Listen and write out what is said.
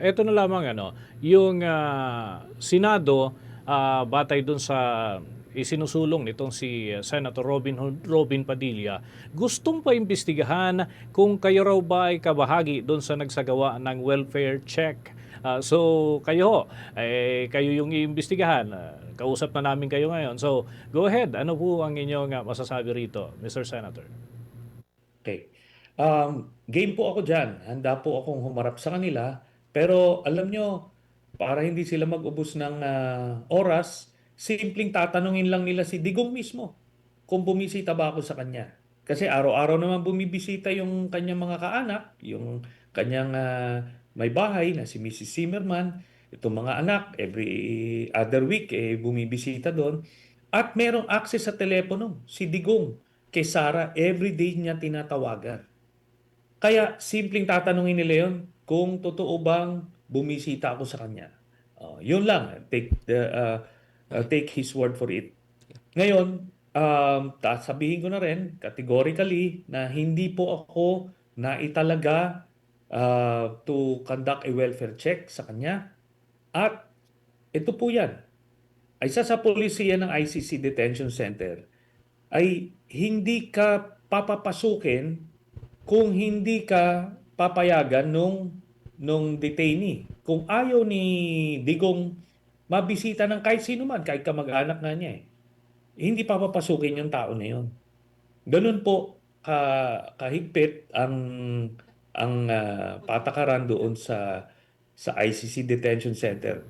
Ito na lamang ano, yung ah, Senado ah, batay dun sa isinusulong nitong si ah, Senator Robin Robin Padilla, gustong paimbestigahan kung kayo raw ba ay kabahagi doon sa nagsagawa ng welfare check. Ah, so kayo, eh, kayo yung iimbestigahan. Ah, kausap na namin kayo ngayon. So go ahead, ano po ang inyong ah, masasabi rito, Mr. Senator? Okay. Um, game po ako dyan. Handa po akong humarap sa kanila. Pero alam nyo, para hindi sila mag-ubos ng ah, oras, simpleng tatanungin lang nila si Digong mismo kung bumisita ba ako sa kanya. Kasi araw-araw naman bumibisita yung kanyang mga kaanak, yung kanyang ah, may bahay na si Mrs. Zimmerman, itong mga anak, every other week eh, bumibisita doon. At merong access sa telepono, si Digong, kay Sara, everyday niya tinatawagan. Kaya simpleng tatanungin nila yon kung totoo bang bumisita ako sa kanya. Oh, yun lang. Take the uh, uh, take his word for it. Ngayon, um, sabihin ko na rin categorically na hindi po ako naitalaga uh, to conduct a welfare check sa kanya. At ito po yan. Isa sa polisiya ng ICC Detention Center ay hindi ka papapasukin kung hindi ka papayagan nung nung detainee. Kung ayaw ni Digong mabisita ng kahit sino man, kahit kamag-anak nga niya eh, hindi papapasukin yung tao na yun. Ganun po ka, kahigpit ang ang ah, patakaran doon sa sa ICC Detention Center.